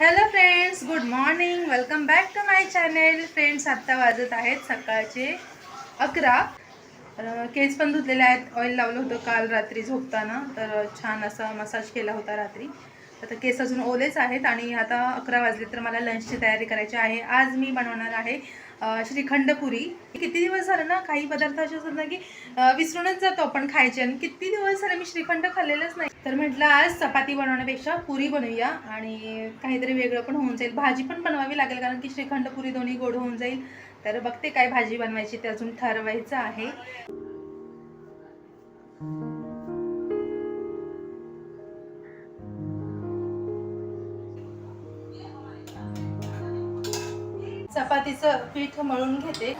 Hello friends good morning welcome back to my channel friends आत्ता वाजत आहेत सकाळचे अकरा. केस पण धुतलेले आहेत. ऑइल लावलं होतं काल रात्री झोपताना. तर छान असा मसाज केला होता रात्री. आता केस अजून ओलेच आहेत आणि आता अकरा वाजले तर मला लंचची तयारी करायची आहे. आज मी बनवणार आहे श्रीखंडपुरी श्रीखंड पुरी किती दिवस झालं ना काही पदार्थ असे असतात ना की विसरूनच जातो आपण खायचे आणि किती दिवस झाले मी श्रीखंड खाल्लेलंच नाही. तर म्हटलं आज चपाती बनवण्यापेक्षा पुरी बनवूया आणि काहीतरी वेगळं पण होऊन जाईल. भाजी पण बनवावी लागेल कारण की श्रीखंड पुरी दोन्ही गोड होऊन जाईल. तर बघते काय भाजी बनवायची ते अजून ठरवायचं आहे. चपातीचं पीठ मळून घेते.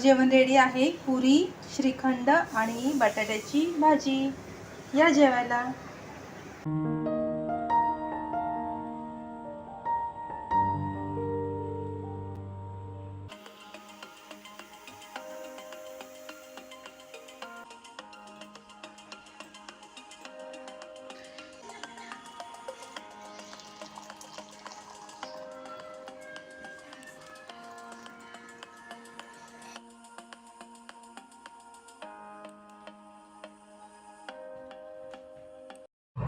जेवण रेडी आहे. पुरी श्रीखंड आणि बटाट्याची भाजी. या जेवायला.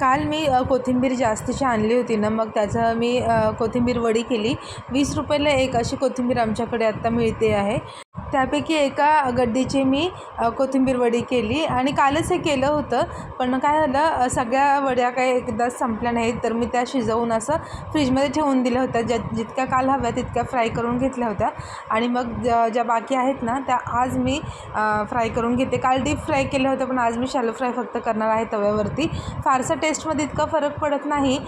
काल मी कोथिंबीर जास्तीची आणली होती ना मग त्याचं मी कोथिंबीर वडी केली. वीस रुपयाला एक अशी कोथिंबीर आमच्याकडे आत्ता मिळते आहे. त्यापैकी एका गड्डीची मी कोथिंबीर वडी केली आणि कालच हे केलं होतं. पण काय झालं सगळ्या वड्या काही एकदा संपल्या नाहीत तर मी त्या शिजवून असं फ्रीजमध्ये ठेवून दिल्या होत्या. ज्या जितक्या काल हव्या तितक्या फ्राय करून घेतल्या होत्या. आणि मग ज्या ज्या बाकी आहेत ना त्या आज मी फ्राय करून घेते. काल डीप फ्राय केलं होतं पण आज मी शॅलो फ्राय फक्त करणार आहे तव्यावरती. फारसा टेस्टमध्ये इतका फरक पडत नाही.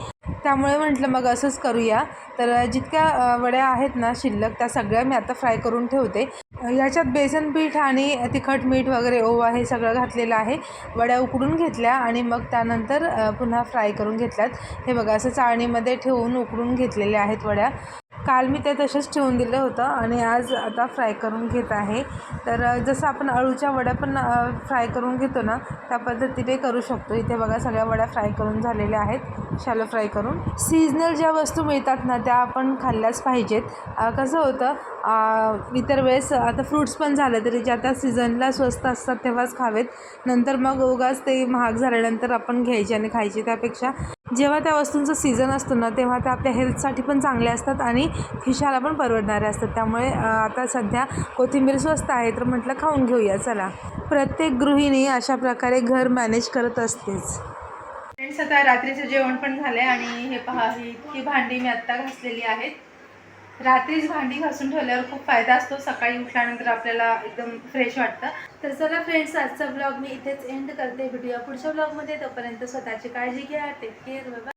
त्यामुळे म्हटलं मग असंच करूया. तर जितक्या वड्या आहेत ना शिल्लक त्या सगळ्या मी आता फ्राय करून ठेवते. याच्यात बेसन पीठ आणि तिखट मीठ वगैरे ओवा हे सगळं घातलेलं आहे. वड्या उकडून घेतल्या आणि मग त्यानंतर पुन्हा फ्राय करून घेतल्यात. हे बघा असं चाळणीमध्ये ठेवून उकडून घेतलेल्या आहेत वड्या. काल मी ते तसेच ठेवून दिलं होतं आणि आज आता फ्राय करून घेत आहे. तर जसं आपण अळूच्या वड्या पण फ्राय करून घेतो ना त्या पद्धतीने करू शकतो. इथे बघा सगळ्या वड्या फ्राय करून झालेल्या आहेत. शॅलो फ्राय करून. सीजनल ज्या वस्तू मिळतात ना त्या आपण खाल्ल्याच पाहिजेत. कसं होतं इतर वेळेस आता फ्रूट्स पण झालं तरी ज्या त्या सीझनला स्वस्त असतात तेव्हाच खावेत. नंतर मग उगाच ते महाग झाल्यानंतर आपण घ्यायचे आणि खायचे त्यापेक्षा जेव्हा त्या वस्तूंचं सीझन असतो ना तेव्हा त्या आपल्या हेल्थसाठी पण चांगल्या असतात आणि खिशाला पण परवडणाऱ्या असतात. त्यामुळे आता सध्या कोथिंबीर स्वस्त आहे तर म्हटलं खाऊन घेऊया चला. प्रत्येक गृहिणी अशा प्रकारे घर मॅनेज करत असतेच. फ्रेंड्स आता रात्रीचं जेवण पण झालं आहे आणि हे पहा ही इतकी भांडी मी आत्ता घासलेली आहेत. रात्रीच भांडी घासून ठेवल्यावर खूप फायदा असतो. सकाळी उठल्यानंतर आपल्याला एकदम फ्रेश वाटतं. तर चला फ्रेंड्स आजचा ब्लॉग मी इथेच एंड करते. भेटूया पुढच्या ब्लॉगमध्ये तोपर्यंत स्वतःची काळजी घ्या. Take care bye